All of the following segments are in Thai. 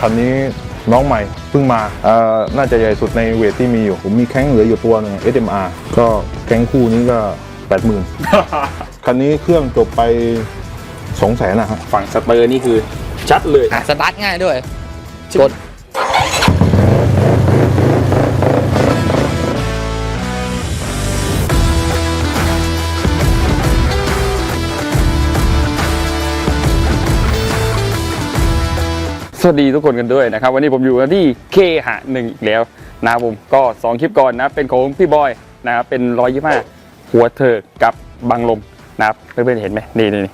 คันนี้น้องใหม่เพิ่งมาเอ่อน่าจะใหญ่สุดในเวทที่มีอยู่ ผมมีแข้งเหลืออยู่ตัวหนึง SMR ก็แข้งคู่นี้ก็ 80,000 คันนี้เครื่องจบไป 2 0 0 0 0นะฮะ ฝั่งสเตอร์นี่คือชัดเลย อะสตาร์ทง่ายด้วย กด สวัสดีทุกคนกันด้วยนะครับ วันนี้ผมอยู่กันที่เคหะหนึ่งอีกแล้วนะครับผมก็ 2 คลิปก่อนนะเป็นของพี่บอยนะครับเป็นร้อยยี่ห้าหัวเธอกับบังลมนะครับเพื่อนๆเห็นไหมนี่นี่นี่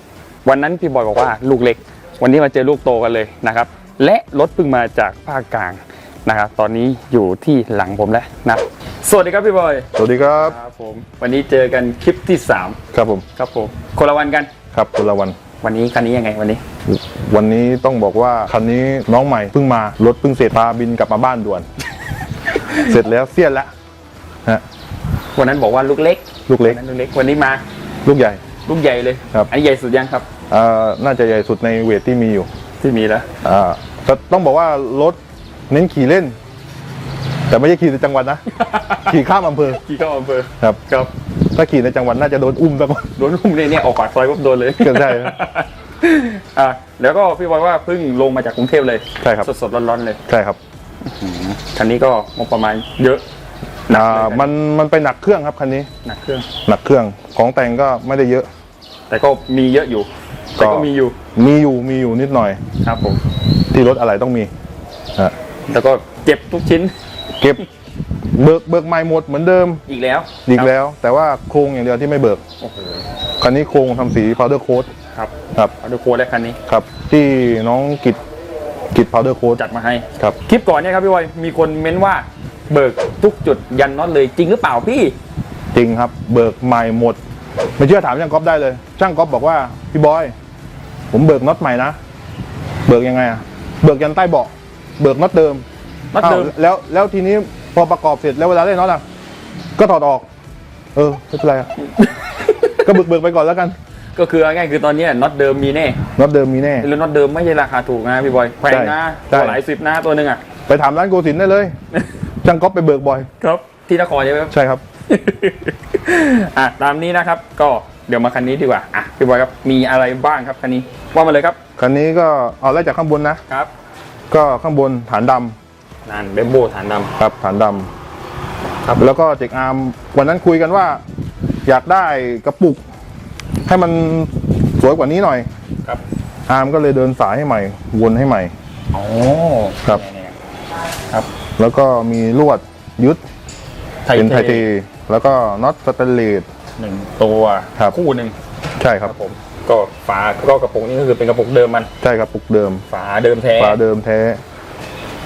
วันนั้นพี่บอยบอกว่าลูกเล็ก วันนี้มาเจอลูกโตกันเลยนะครับ และรถเพิ่งมาจากภาคกลางนะครับตอนนี้อยู่ที่หลังผมแล้วนะสวัสดีครับพี่บอยสวัสดีครับครับผมวันนี้เจอกันคลิปที่ครับผม3ครับผมคนละวันกันครับคนละวันวันนี้คันนี้ยังไงวันนี้ วันนี้ต้องบอกว่าคันนี้น้องใหม่เพิ่งมารถเพิ่งเสร็จพาบินกลับมาบ้านด่วน เสร็จแล้วเสี้ยนแล้วฮะวันนั้นบอกว่าลูกเล็กลูกเล็กวันนั้นลูกเล็กวันนี้มา ลูกใหญ่ ลูกใหญ่เลยครับ อันนี้ใหญ่สุดยังครับเอ่อน่าจะใหญ่สุดในเวทที่มีอยู่ ที่มีแล้วอ่าแต่ต้องบอกว่ารถเน้นขี่เล่น แต่ไม่ใช่ขี่ในจังหวัดนะ ขี่ข้ามอำเภอกี่เข้าอำเภอครับครับ ถ้าขี่ในจังหวัดน่าจะโดนอุ้มซะก่อนโดนลุ่มเนี่ยเนี่ยออกปากซอยปุ๊บโดนเลย ก็ใช่ครับ อะแล้วก็พี่บอยว่าเพิ่งลงมาจากกรุงเทพเลยใช่ครับ สดๆร้อนๆเลยใช่ครับคันนี้ก็งบประมาณเยอะหนักอ่าเลยมันมันไปหนักเครื่องครับคันนี้ หนักเครื่อง หนักเครื่องของแต่งก็ไม่ได้เยอะ แต่ก็มีเยอะอยู่แต่ก็มีอยู่ มีอยู่มีอยู่นิดหน่อยครับผม ที่รถอะไรต้องมีฮะแล้วก็เก็บทุกชิ้น เก็บเบิกเบิกใหม่หมดเหมือนเดิมอีกแล้ว อีกแล้ว แต่ว่าโครงอย่างเดียวที่ไม่เบิกโอ้โหคันนี้โครงทำสี powder coat ค รับครับเอาดูโค้ดแล้วคันนี้ ครับ ที่น้องกิจกิจ powder coat จัดมาให้ ครับ คลิปก่อนเนี่ยครับพี่บอยมีคนเม้นว่าเบิกทุกจุดยันน็อตเลยจริงหรือเปล่าพี่ จริงครับ เบิกใหม่หมด ไม่เชื่อถามช่างก๊อฟได้เลย ช่างก๊อฟบอกว่าพี่บอย ผมเบิกน็อตใหม่นะ เบิกยังไงอะเบิกยันใต้เบาะเบิกน็อตเดิมน็อตเดิมอ้าวแล้วแล้วทีนี้พอประกอบเสร็จแล้วเวลาเล่นน็อตอะก็ถอดออก เออไม่เป็นไรอะ ก็เบิกเบิกไปก่อนแล้วกัน ก็คือเอาง่ายๆคือตอนเนี้ยน็อตเดิมมีแน่น็อตเดิมมีแน่ แล้วน็อตเดิมไม่ใช่ราคาถูกนะพี่บอยแพงนะใช่ ตัวหลายสิบนะตัวหนึ่งอะ ไปถามร้านโกสินได้เลย ช่างก๊อฟไปเบิกบ่อย ครับที่นครใช่ไหมครับ ใช่ครับ อะตามนี้นะครับ ก็เดี๋ยวมาคันนี้ดีกว่าอะพี่บอยครับมีอะไรบ้างครับคันนี้ว่ามาเลยครับคันนี้ก็เอาไล่จากข้างบนนะ ครับก็ข้างบนฐานดำนั่นเบมโบฐานดำครับฐานดำครับแล้วก็เจกอาร์มวันนั้นคุยกันว่า อยากได้กระปุก ให้มันสวยกว่านี้หน่อย ครับอาร์มก็เลยเดินสายให้ใหม่ วนให้ใหม่ โอ้ครับ เนี่ยๆครับแล้วก็มีลวดยึดไทยเป็นไทเทเทแล้วก็น็อตสเตนเลส หนึ่งตัวครับ คู่หนึ่งใช่ครับ ผม ก็ฝาก็กระปุกนี่ก็คือเป็นกระปุกเดิมมัน ใช่ครับปุกเดิม ฝาเดิมแท้ฝาเดิมแท้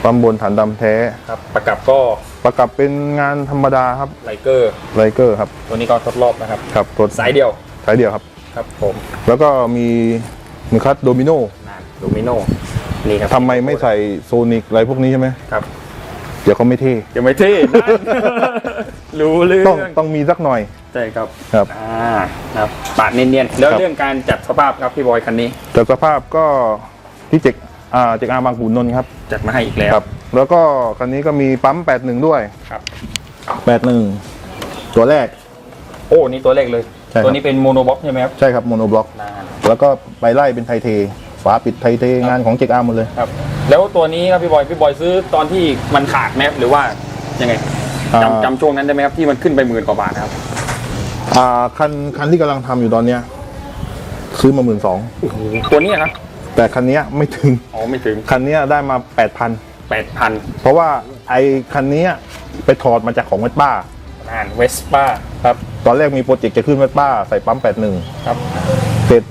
ปั๊มบนฐานดำแท้ ครับประกับก็ประกับเป็นงานธรรมดาครับไลเกอร์ ไลเกอร์ครับ ตัวนี้ก็ทดรอบนะครับ ครับตัวสายเดียว สายเดียวครับ ครับผมแล้วก็มีมือคัดโดมิโนนั่นลูมิโนนี่ครับทำไมไม่ใส่โซนิกอะไรพวกนี้ใช่ไหมครับ เดี๋ยวเขาไม่เท่ยังไม่เท่นั่นรู้เรื่อต้องงต้องมีสักหน่อย ใช่ครับครับ อ่าครับปาดเนียนๆแล้วครับ เรื่องการจัดสภาพครับพี่บอยคันนี้ แต่สภาพก็ที่เจกอ่าเจกอาร์บางปูนนนท์ครับจัดมาให้อีกแล้วครับ แล้วก็คันนี้ก็มีปั๊ม 81 ด้วย ครับ 81 ตัวแรกโอ้นี่ตัวเลขเลย ใช่ครับ ตัวนี้เป็นโมโนบ็อกใช่ไหมครับใช่ครับโมโนบล็อกนั่นแล้วก็ไปไล่เป็นไทเท ฝาปิดไทเทงานของเจกอาร์หมดเลยครับ แล้วตัวนี้ครับพี่บอยพี่บอยซื้อตอนที่มันขาดไหมครับหรือว่ายังไงอ่าจำจำช่วงนั้นได้ไหมครับที่มันขึ้นไปหมื่นกว่าบาทครับอ่าคันคันที่กำลังทำอยู่ตอนเนี้ยซื้อมาหมื่นสองตัวนี้ครับแต่คันเนี้ยไม่ถึง อ๋อไม่ถึงคันเนี้ยได้มา8,000แปดพันเพราะว่าไอ้คันเนี้ยไปถอดมาจากของเวสป้า นั่นเวสป้าครับ ตอนแรกมีโปรเจกต์จะขึ้นเวสป้าใส่ปั๊ม 81 ครับ เสร็จ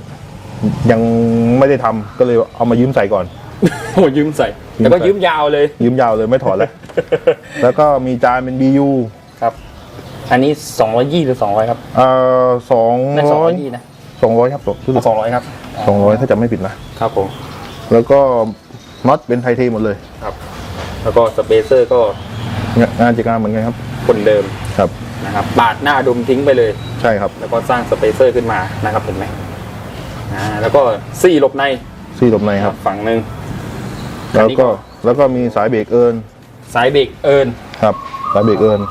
ยังไม่ได้ทำก็เลยเอามายืมใส่ก่อนโอ้ยืมใส่ยืมแล้วก็ใส่ยืมยาวเลย ยืมยาวเลยไม่ถอดแล้ว แล้วก็มีจานเป็น BU ครับ อันนี้สองร้อยยี่หรือสองร้อยครับเอ่อสองไม่สองร้อร้อยยยี่นะสองร้อยครับรู้สึกสองร้อยครับสองร้อยถ้าจะไม่ผิดนะ ครับผมแล้วก็น็อตเป็นไทเทหมดเลย ครับ แล้วก็สเปเซอร์ก็งานงานจัดการเหมือนกันครับ คนเดิมครับ นะครับปาดหน้าดุมทิ้งไปเลย ใช่ครับแล้วก็สร้างสเปเซอร์ขึ้นมานะครับเห็นไหมอ่าแล้วก็ซี่หลบในซี่หลบในครับ ฝั่งหนึ่งแล้วก็แล้วก็มีสายเบรกเอิญสายเบรกเอินครับ สายเบรกเอิญ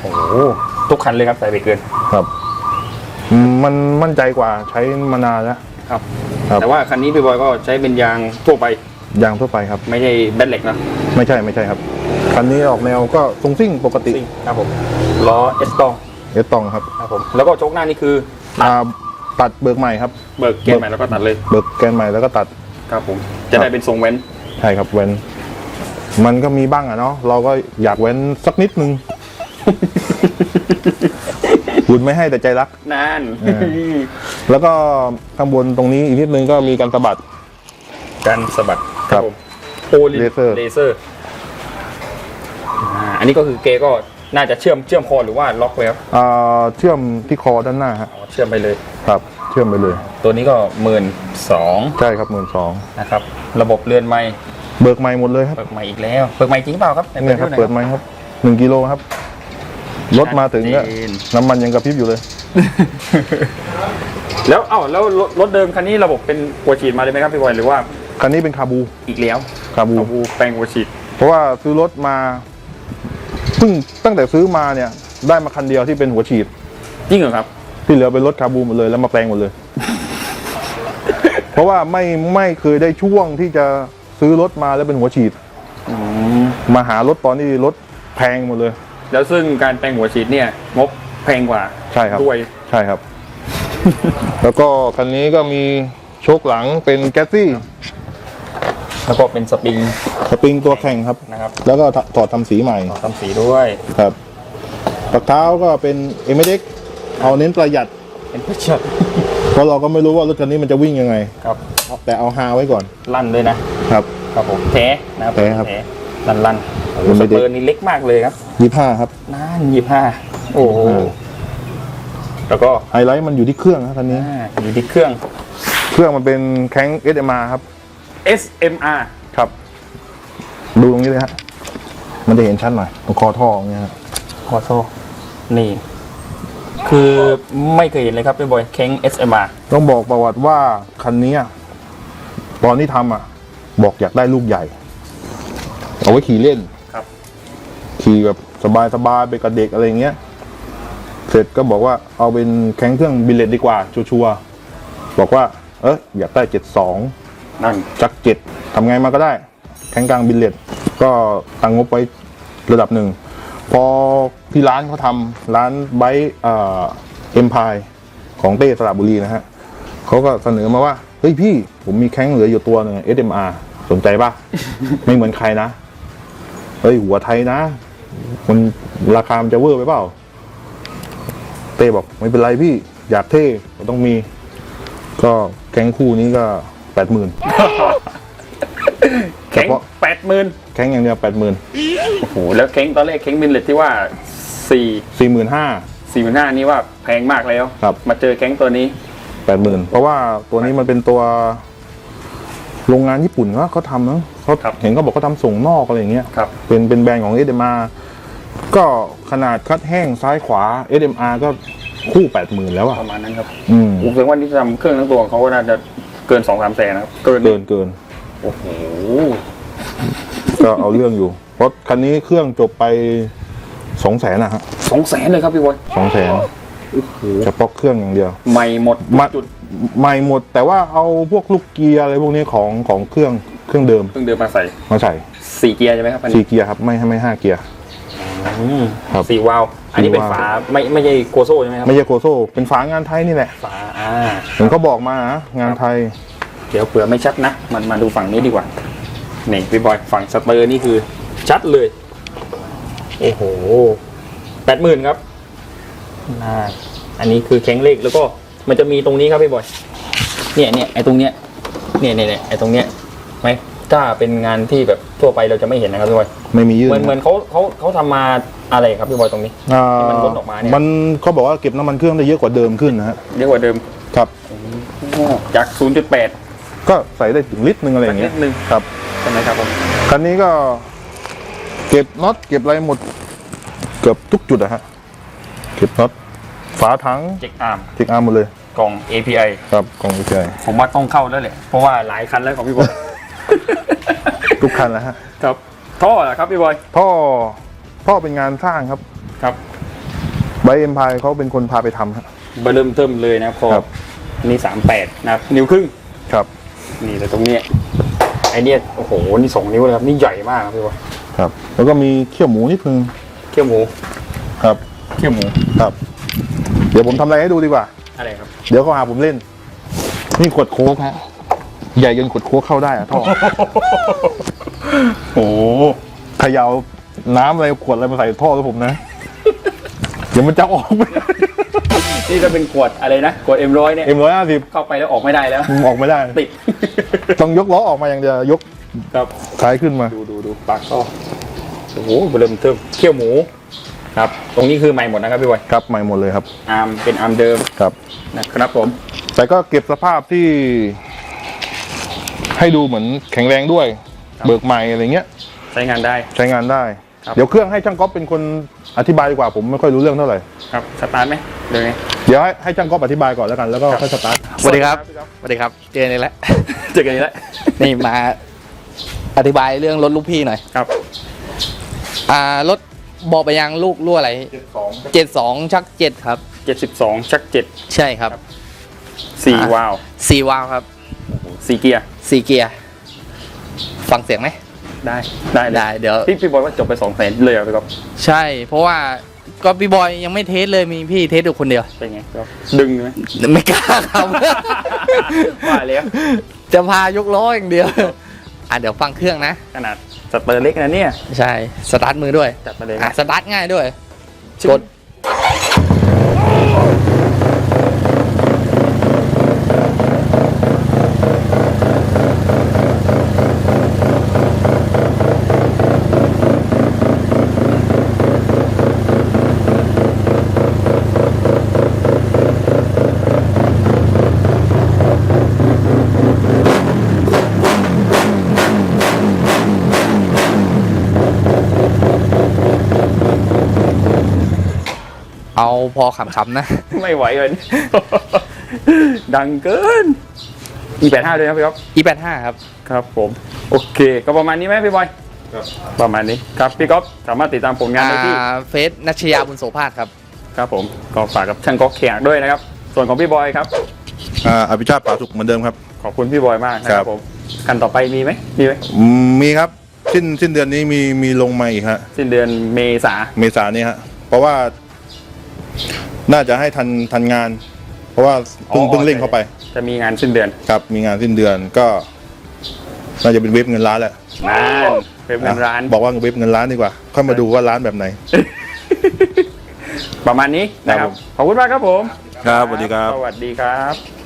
โอ้โหทุกคันเลยครับสายเบรกเอินครับอืมมันมั่นใจกว่าใช้มานานแล้วครับครับ แต่ว่าคันนี้พี่บอยก็ใช้เป็นยางทั่วไป ยางทั่วไปครับ ไม่ใช่แบนเหล็กนะไม่ใช่ไม่ใช่ครับคันนี้ออกแนวก็ทรงซิ่งปกติครับผมล้อเอสตองเอสตองครับครับผมแล้วก็โชคหน้านี่คืออ่าตัดเบิกใหม่ครับเบิกเกนใหม่แล้วก็ตัดเลยเบิกแกนใหม่แล้วก็ตัดครับผมจะได้เป็นทรงเว้นใช่ครับเว้น มันก็มีบ้างอะเนาะเราก็อยากเว้นสักนิดนึงคุณไม่ให้แต่ใจรักนั่นเอแล้วก็ข้างบนตรงนี้อีกนิดนึงก็มีการสะบัด การสะบัดครับผมโพลิเลเซอร์ เลเซอร์อ่าอันนี้ก็คือเกก็น่าจะเชื่อมเชื่อมคอหรือว่าล็อกไว้ครับอ่าเชื่อมที่คอด้านหน้าฮะอ๋อเชื่อมไปเลย ครับ เชื่อมไปเลย ตัวนี้ก็หมื่นสองใช่ครับหมื่นสองนะครับ ระบบเรือนไม้เบิกใหม่หมดเลยครับเปิดใหม่อีกแล้วเปิดใหม่จริงเปล่าครับไหเนี่ยครับดูหเปิดใหม่ครับหนึ่งกิโลครับรถมาถึงก็ชัดเจนน้ำมันยังกระพริบอยู่เลย แล้วเอ้าแล้วรถรถเดิมคันนี้ระบบเป็นหัวฉีดมาเลยไหมครับพี่บอยหรือว่า คันนี้เป็นคาบูอีกแล้วคาบูคาบูแปลงหัวฉีดเพราะว่าซื้อรถมาเพิ่งตั้งแต่ซื้อมาเนี่ย ได้มาคันเดียวที่เป็นหัวฉีด จริงเหรอครับ ที่เหลือเป็นรถคาบูหมดเลยแล้วมาแปลงหมดเลย เพราะว่าไม่ไม่เคยได้ช่วงที่จะซื้อรถมาแล้วเป็นหัวฉีดอืมมาหารถตอนนี้รถแพงหมดเลย แล้วซึ่งการแปลงหัวฉีดเนี่ย งบแพงกว่าใช่ครับ ด้วยใช่ครับ แล้วก็คันนี้ก็มีโชคหลังเป็นแกสซี่ แล้วก็เป็นสปริงสปริงตัวแข่งครับ นะครับแล้วก็ถอดทำสีใหม่ทำสีด้วย ครับปักเท้าก็เป็นเอเมเด็กเอาเน้นประหยัด เป็นเพื่อเชื่อเพราะเราก็ไม่รู้ว่ารถคันนี้มันจะวิ่งยังไง ครับแต่เอาฮาไว้ก่อนลั่นด้วยนะ ครับ ครับผมแท้นะครับแท้ครับลั่นลั่นโอ้โหมันสไม่ได้เปอร์นี่เล็กมากเลยครับยี่ห้าครับ นั่นยี่ห้าโอ้โหอ่า แล้วก็ไฮไลท์มันอยู่ที่เครื่องนะคันนี้อ่าอยู่ที่เครื่อง เครื่องมันเป็นแข้ง SMR ครับ SMR ครับ ดูตรงนี้เลยฮะมันจะเห็นชัดหน่อยตรงคอท่ออย่างเงี้ยฮะคอโซนี่ คือไม่เคยเห็นเลยครับพี่บอยเค้ง SMR ต้องบอกประวัติว่าคันนี้อะตอนที่ทำอะ บอกอยากได้ลูกใหญ่ เอาไว้ขี่เล่นครับ ขี่แบบสบายๆไปกับเด็กอะไรอย่างเงี้ย เสร็จก็บอกว่าเอาเป็นแข้งเครื่องบิลเลตดีกว่าชัวร์ๆบอกว่า เอออยากได้เจ็ดสอง นั่นจักเจ็ดทำไงมาก็ได้ แข้งกลางบิลเลตก็ตั้งงบไว้ระดับหนึ่ง พอที่ร้านเขาทำร้านไบเอ็มพายของเต้สระบุรีนะฮะเขาก็เสนอมาว่า เฮ้ยพี่ ผมมีแข้งเหลืออยู่ตัวหนึ่ง SMR สนใจปะไม่เหมือนใครนะ เฮ้ย หัวไทยนะ มันราคามันจะเวอร์ไปเปล่า เต้บอกไม่เป็นไรพี่ อยากเท่ก็ต้องมี ก็แข้งคู่นี้ก็ แปดหมื่นเค้งเฉพาะแปดหมื่นแข้งอย่างเดียวแปดหมื่นโอ้โหแล้วเค้งตอนแรกเค้งบินเลตที่ว่าสี่สี่หมื่นห้าสี่หมื่นห้านี่ว่าแพงมากแล้วครับมาเจอเค้งตัวนี้แปดหมื่นเพราะว่าตัวนี้มันเป็นตัว โรงงานญี่ปุ่นว่าเขาทำนะเขาครับเห็นเขาบอกเขาทำส่งนอกอะไรอย่างเงี้ยครับเป็นเป็นแบรนด์ของ SMR ก็ขนาดคัดแห้งซ้ายขวา SMR ก็คู่แปดหมื่นแล้วอะประมาณนั้นครับ อืมผมคิดว่านี่ทำเครื่องทั้งตัวของเขาก็น่าจะ เกินสองสามแสนนะครับ เกินเกินเกินโอ้โหก็เอาเรื่องอยู่ เพราะคันนี้เครื่องจบไปสองแสนนะฮะสองแสนเลยครับพี่บอยสองแสนเฉพาะเครื่องอย่างเดียว ใหม่หมดมาจุดใหม่หมด แต่ว่าเอาพวกลูกเกียร์อะไรพวกนี้ของของเครื่องเครื่องเดิมเพิ่งเดินมาใส่มาใส่สี่เกียร์ใช่ไหมครับอันสี่นี้เกียร์ครับไม่ให้ไม่ห้าเกียร์ อืมครับสี่วาล์วอันนี้เป็นสี่วาล์ว ฝาไม่ไม่ใช่โกโซ่ใช่ไหมครับไม่ใช่โกโซ่เป็นฝางานไทยนี่แหละฝาอ่าเห็นเขาบอกมานะงานไทยเดี๋ยวเผื่อไม่ชัดนะ มันมาดูฝั่งนี้ดีกว่านี่พี่บอยฝั่งสเตอร์นี่คือชัดเลย โอ้โหแปดหมื่นครับน่าอันนี้คือแข็งเลขแล้วก็มันจะมีตรงนี้ครับพี่บอยเนี่ยเนี่ยไอ้ตรงเนี้ยเนี่ยเนี่ยเนี่ยไอ้ตรงเนี้ยไหม ถ้าเป็นงานที่แบบทั่วไปเราจะไม่เห็นนะครับพี่บอยไม่มียื่เหนมือนเหมือนเขาเขาเขาทำมาอะไรครับพี่บอยตรงนี้ อ่าที่มันล้นออกมาเนี่ย มันเขาบอกว่าเก็บน้ำมันเครื่องได้เยอะกว่าเดิมขึ้นนะฮะเยอะกว่าเดิมครับ จาก 0.8 ก็ใส่ได้ถึงลิตรหนึ่งอะไรอย่างเงี้ยนิดนึง ครับ ใช่ไหมครับผมคันนี้ก็เก็บน็อตเก็บอะไรหมด เกือบทุกจุดอะฮะ เก็บน็อตฝาถังเจ็กอาร์มเทิกอาร์มหมดเลยกล่อง API ครับกล่อง API ผมว่าต้องเข้าแล้วแหละเพราะว่าหลายคันแล้วของพี่บอย ทุกคันแล้วฮะครับท่อเหรอครับพี่บอยพ่อพ่อเป็นงานสร้างครับครับไบเอ็มพายเขาเป็นคนพาไปทำฮะเบอร์เริ่มเทิมเลยนะพอครับนี่สามแปดนะครับ นิ้วครึ่ง ครับนี่แต่ตรงเนี้ยไอเนี้ยโอ้โหนี่สองนิ้วเลยครับ นี่ใหญ่มากครับพี่บอยครับ แล้วก็มีเขี้ยวหมูนิดนึงเขี้ยวหมูครับเขี้ยวหมูครับ เดี๋ยวผมทำอะไรให้ดูดีกว่า อะไรครับ เดี๋ยวเขาหาผมเล่น นี่ขวดโค้กฮะ ใหญ่จนขวดโค้กเข้าได้อะท่อโอ้โหเขยาวน้ำอะไรขวดอะไรมาใส่ท่อแล้วผมนะ เดี๋ยวมันจะออกไปนี่จะเป็นขวดอะไรนะขวดเอ็มร้อยเนี่ยเอ็มร้อยห้าสิบเข้าไปแล้วออกไม่ได้แล้วมึงออกไม่ได้ ติด ต้องยกล้อออกมาอย่างเดียวยกครับท้ายขึ้นมา ดูดูดูปากท่อโอ้โหเบอร์เริ่มเทิมเขี้ยวหมูครับ ตรงนี้คือใหม่หมดนะครับพี่บอยครับใหม่หมดเลยครับอาร์มเป็นอาร์มเดิมครับนะครับผม แต่ก็เก็บสภาพที่ ให้ดูเหมือนแข็งแรงด้วย เบิกใหม่อะไรเงี้ย ใช้งานได้ ใช้งานได้ครับเดี๋ยวเครื่องให้ช่างก๊อฟเป็นคนอธิบายดีกว่าผมไม่ค่อยรู้เรื่องเท่าไหร่ ครับ สตาร์ทไหมเดี๋ยวไงเดี๋ยวให้ให้ช่างก๊อฟอธิบายก่อนแล้วกันแล้วก็ค่อยสตาร์ทสวัสดีครับ สวัสดีครับ เจอนี่แหละเจอกันอีกแล้ว นี่มาอธิบายเรื่องรถลูกพี่หน่อย ครับ อ่ารถบอกไปยังลูกรั่วอะไรเจ็ดสองชักเจ็ดครับ72ชักใช่ครับ7 4วาล์วสี่วาล์วครับ 4เกียร์ สี่เกียร์ ฟังเสียงไหม ได้ได้เลยได้เดี๋ยว พี่พี่บอยว่าจบไป2แสนเลยเหรอพี่ก๊อฟใช่ เพราะว่าก็พี่บอยยังไม่เทสเลยมีพี่เทสอยู่คนเดียว เป็นไงพี่ก๊อฟดึงไหมไม่กล้าครับ ว่าแล้วจะพายกล้ออย่างเดียว อะเดี๋ยวฟังเครื่องนะ ขนาดสเตอร์เล็กนะเนี่ยใช่ สตาร์ทมือด้วย จัดมาเลยอะสตาร์ทง่ายด้วยชื่อกด เอาพอขำๆนะ ไม่ไหวเลยดังเกิน E85 ด้วยนะพี่ก๊อฟ E85 ครับ ครับผม โอเค ก็ประมาณนี้ไหมพี่บอยครับประมาณนี้ครับพี่ก๊อฟสามารถติดตามผลงานได้ที่อ่าเฟซนัชยาบุญโสภาสครับ ครับผมก็ฝากกับช่างก๊อกเขียงด้วยนะครับ ส่วนของพี่บอยครับอ่าอภิชาติป่าสุขเหมือนเดิมครับ ขอบคุณพี่บอยมากนะคครัรับบผมกันต่อไปมีไหมมีไหมอืมมีครับสิ้นสิ้นเดือนนี้มีมีลงมาอีกฮะสิ้นเดือนเมษาเมษายนนี้ฮะเพราะว่า น่าจะให้ทันทันงาน เพราะว่าเพิ่งอ๋อเพิ่งเร่งเข้าไปจะมีงานสิ้นเดือนครับ มีงานสิ้นเดือนก็น่าจะเป็นเว็บเงินล้านแหละนานเป็นเงินร้านบอกว่าเว็บเงินล้านดีกว่าค่อยมาดูว่าร้านแบบไหน ประมาณนี้นะครับ ครับผม ขอบคุณมากครับผม ครับสวัสดีครับ สวัสดีครับ